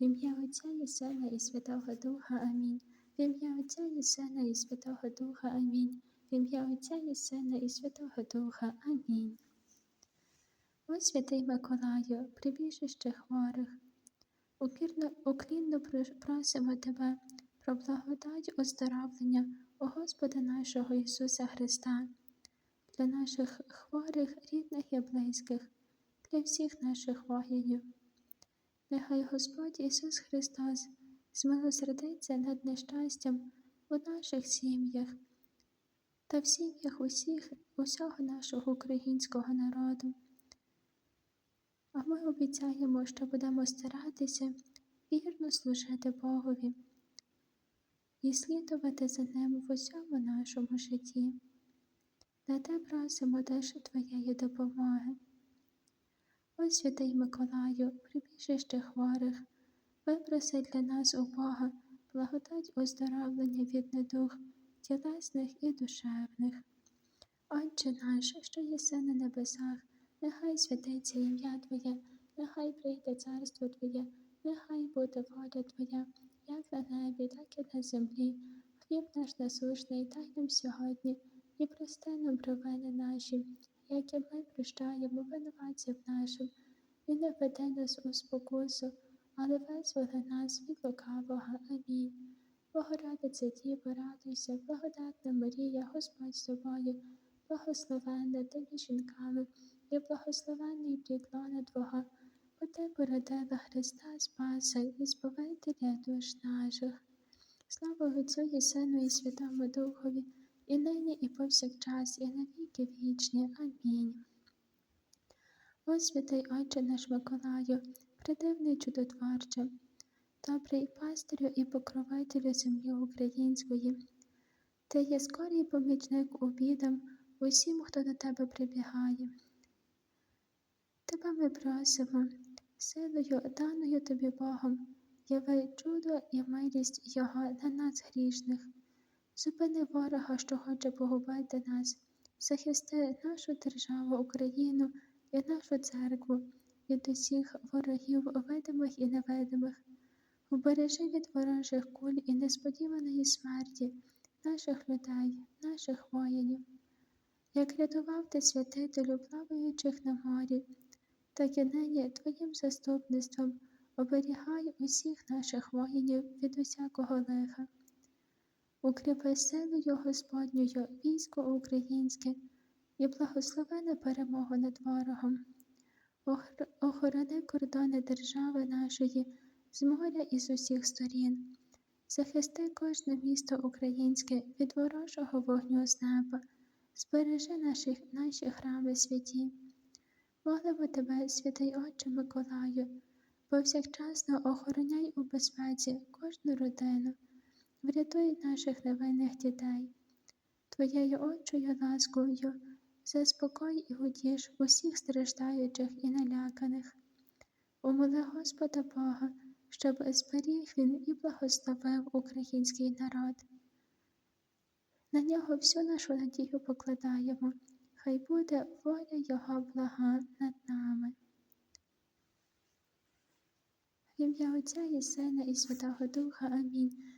В ім'я Отця і Сина, і Святого Духа. Амінь. В ім'я Отця і Сина, і Святого Духа. Амінь. В ім'я Отця і Сина, і Святого Духа. Амінь. О святий Миколаю, прибіжище хворих. Укірно, уклінно просимо Тебе про благодать оздоровлення у Господа нашого Ісуса Христа, для наших хворих, рідних і близьких, для всіх наших воїнів. Нехай Господь Ісус Христос змилосердиться над нещастям у наших сім'ях та в сім'ях усіх, усього нашого українського народу. А ми обіцяємо, що будемо старатися вірно служити Богові і слідувати за Ним в усьому нашому житті. На те просимо теж Твоєї допомоги. О святий Миколаю, прибіжище хворих, випроси для нас у Бога благодать оздоровлення від недух тілесних і душевних. Отче наш, що єси на небесах, нехай святиться ім'я Твоє, нехай прийде царство Твоє, нехай буде воля Твоя, як на небі, так і на землі. Хліб наш насушний, дай нам сьогодні, і прости нам провини наші, як і ми прощаємо винуватцям нашим, і не веди нас у спокусу, але визволи нас від лукавого. Амінь. Богородице Діво, радуйся, благодатна Марія, Господь з тобою, благословенна ти жінками, і благословенний плітлона Твого, бо ти породила Христа Спаса і Збавителя душ наших. Слава Отцю і Сину, і Святому Духові, і нині, і повсякчас, і на віки вічні. Амінь. О святий Отче наш Миколаю, придивний чудотворче, добрий пастирю і покровителю землі української. Ти є скорий помічник у бідам усім, хто до тебе прибігає. Тебе ми просимо, силою, даною тобі Богом, яви чудо і милість Його на нас грішних. Зупини ворога, що хоче погубити нас, захисти нашу державу, Україну і нашу церкву від усіх ворогів, видимих і невидимих. Убережи від ворожих куль і несподіваної смерті наших людей, наших воїнів, як рятував ти святителю, плаваючих на морі, так і нині Твоїм заступництвом оберігай усіх наших воїнів від усякого лиха. Укріпи силою Господньою військо українське і благослови перемогу над ворогом. Охорони кордони держави нашої з моря і з усіх сторін. Захисти кожне місто українське від ворожого вогню з неба, збережи наші, наші храми святі. Молимо тебе, святий Отче Миколаю, повсякчасно охороняй у безпеці кожну родину, врятуй наших невинних дітей, Твоєю Отчою ласкою, заспокой і утіш усіх страждаючих і наляканих. Умоли Господа Бога щоб зберіг він і благословив український народ. На нього всю нашу надію покладаємо, хай буде воля Його блага над нами. В ім'я Отця і Сина, і Святого Духа Амінь.